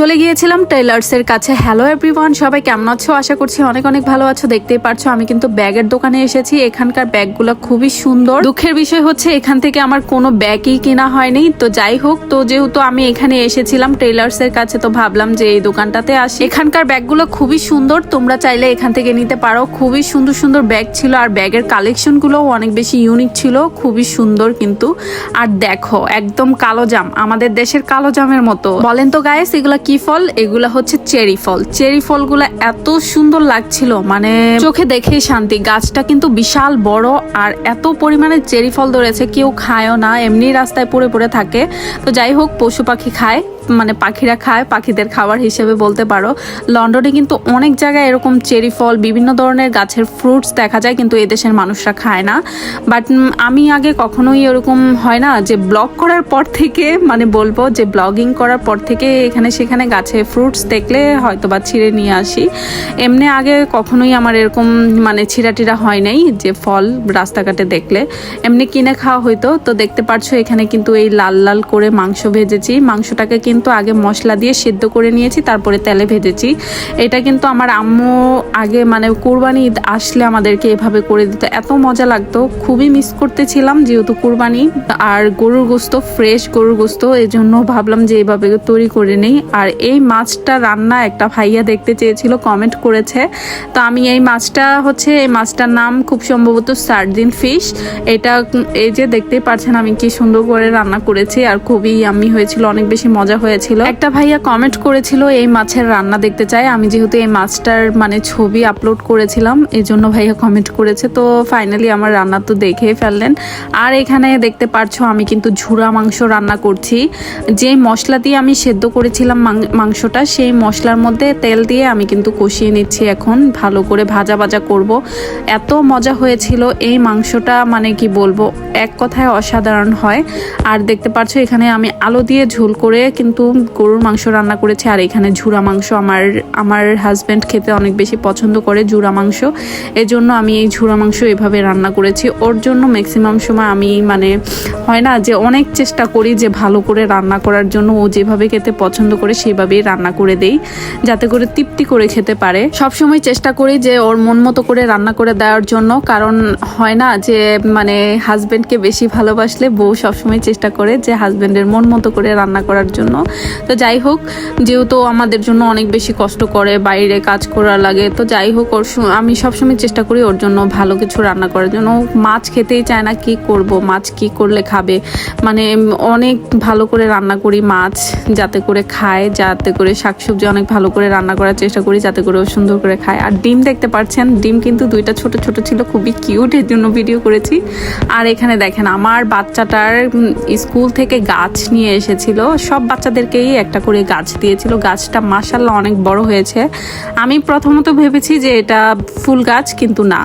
চলে গিয়েছিলাম টেলার্সের কাছে। হ্যালো এভরিওয়ান সবাই কেমন আছো? আশা করছি অনেক অনেক ভালো আছো। দেখতেই পারছ, আমি কিন্তু ব্যাগের দোকানে এসেছি। এখানকার ব্যাগগুলো খুবই সুন্দর। দুঃখের বিষয় হচ্ছে, এখান থেকে আমার কোনো ব্যাগই কেনা হয়নি। তো যাই হোক, তো যেহেতু আমি এখানে এসেছিলাম টেলার্সের কাছে, তো ভাবলাম যে এই দোকানটাতে আসি। এখানকার ব্যাগগুলো খুবই সুন্দর, তোমরা চাইলে এখান থেকে নিতে পারো। খুবই সুন্দর সুন্দর ব্যাগ ছিল, আর ব্যাগের কালেকশনগুলোও অনেক বেশি ইউনিক ছিল। খুবই সুন্দর কিন্তু। আর দেখো, একদম কালো জাম, আমাদের দেশের কালো জামের মতো। বলেন তো গায়েস এগুলা কি ফল? এগুলা হচ্ছে চেরি ফল। চেরি ফলগুলো এত সুন্দর লাগছিল মানে চোখে দেখেই শান্তি। গাছটা কিন্তু বিশাল বড় আর এত পরিমাণে চেরি ফল ধরেছে, কেউ খায়ও না এমনি রাস্তায় পড়ে পড়ে থাকে। তো যাই হোক, পশু পাখি খায়। মানে পাখিরা খায়, পাখিদের খাবার হিসেবে বলতে পারো। লন্ডনে কিন্তু অনেক জায়গায় এরকম চেরি ফল, বিভিন্ন ধরনের গাছের ফ্রুটস দেখা যায়, কিন্তু এদেশের মানুষরা খায় না। বাট আমি আগে কখনোই এরকম হয় না যে ব্লগ করার পর থেকে মানে বলব যে ব্লগিং করার পর থেকে এখানে সেখানে গাছে ফ্রুটস দেখলে হয়তো বা ছিঁড়ে নিয়ে আসি। এমনি আগে কখনোই আমার এরকম মানে ছিঁড়াটিরা হয় নাই যে ফল রাস্তাঘাটে দেখলে। এমনি কিনে খাওয়া হইতো, তো দেখতে পারছ এখানে কিন্তু এই লাল লাল করে মাংস ভেজেছি। মাংসটাকে কিন্তু আগে মশলা দিয়ে সেদ্ধ করে নিয়েছি, তারপরে তেলে ভেজেছি। এটা কিন্তু আমার আম্মু আগে মানে কোরবানি ঈদ আসলে আমাদেরকে এভাবে করে দিত। এত মজা লাগতো, খুবই মিস করতেছিলাম যেহেতু কোরবানি। আর গরুর গোস্ত ফ্রেশ গরুর গোস্ত এই জন্য ভাবলাম যে এইভাবে তৈরি করে নেই। আর এই মাছটা রান্না একটা ভাইয়া দেখতে চেয়েছিল কমেন্ট করেছে। তো আমি এই মাছটা হচ্ছে, এই মাছটার নাম খুব সম্ভবত সার্দিন ফিশ এটা এই যে দেখতেই পাচ্ছেন আমি কি সুন্দর করে রান্না করেছি, আর খুবই আমি হয়েছিল, অনেক বেশি মজা হয়েছিল। একটা ভাইয়া কমেন্ট করেছিল, এই মাছের রান্না দেখতে চাই। আমি যেহেতু এই মাছটার মানে ছবি আপলোড করেছিলাম, এই জন্য ভাইয়া কমেন্ট করেছে। তো ফাইনালি আমার রান্না তো দেখেই ফেললেন। আর এখানে দেখতে পারছ, আমি কিন্তু ঝুরা মাংস রান্না করছি। যে মশলা দিয়ে আমি সেদ্ধ করেছিলাম মাংসটা, সেই মশলার মধ্যে তেল দিয়ে আমি কিন্তু কষিয়ে নিচ্ছি এখন। ভালো করে ভাজা ভাজা করব। এত মজা হয়েছিল, এই মাংসটা মানে কি বলব, এক কথায় অসাধারণ হয়। আর দেখতে পাচ্ছ এখানে আমি আলো দিয়ে ঝোল করে কিন্তু গরুর মাংস রান্না করেছি, আর এখানে ঝুরা মাংস আমার আমার হাজব্যান্ড খেতে অনেক বেশি পছন্দ করে ঝুরা মাংস। এজন্য আমি এই ঝুরা মাংস এভাবে রান্না করেছি। ওর জন্য ম্যাক্সিমাম সময় আমি মানে হয় না যে অনেক চেষ্টা করি যে ভালো করে রান্না করার জন্য ও যেভাবে খেতে পছন্দ করে সেভাবেই রান্না করে দেই, যাতে করে তৃপ্তি করে খেতে পারে। সবসময় চেষ্টা করি যে ওর মন মতো করে রান্না করে দেওয়ার জন্য, কারণ হয় না যে মানে হাজব্যান্ডকে বেশি ভালোবাসলে বউ সবসময় চেষ্টা করে যে হাজব্যান্ডের মন মতো করে রান্না করার জন্য। তো যাই হোক, যেহেতু আমাদের জন্য অনেক বেশি কষ্ট করে বাইরে কাজ করা লাগে, তো যাই হোক, ওর আমি সবসময় চেষ্টা করি ওর জন্য ভালো কিছু রান্না করার জন্য। মাছ খেতেই চায় না কি করব, মাছ কি করলে খাবে। মানে অনেক ভালো করে রান্না করি মাছ, যাতে করে খায়, যাতে করে শাকসবজি অনেক ভালো করে রান্না করার চেষ্টা করি, যাতে করে ও সুন্দর করে খায়। আর ডিম দেখতে পাচ্ছেন, ডিম কিন্তু দুইটা ছোট ছোট ছিল, খুবই কিউট এর জন্য ভিডিও করেছি। আর এখানে দেখেন, আমার বাচ্চাটার স্কুল থেকে গাছ নিয়ে এসেছিল। সব বাচ্চাদেরকেই একটা করে গাছ দিয়েছিল। গাছটা মাসাল্লাহ অনেক বড় হয়েছে। আমি প্রথমত ভেবেছি যে এটা ফুল গাছ, কিন্তু না।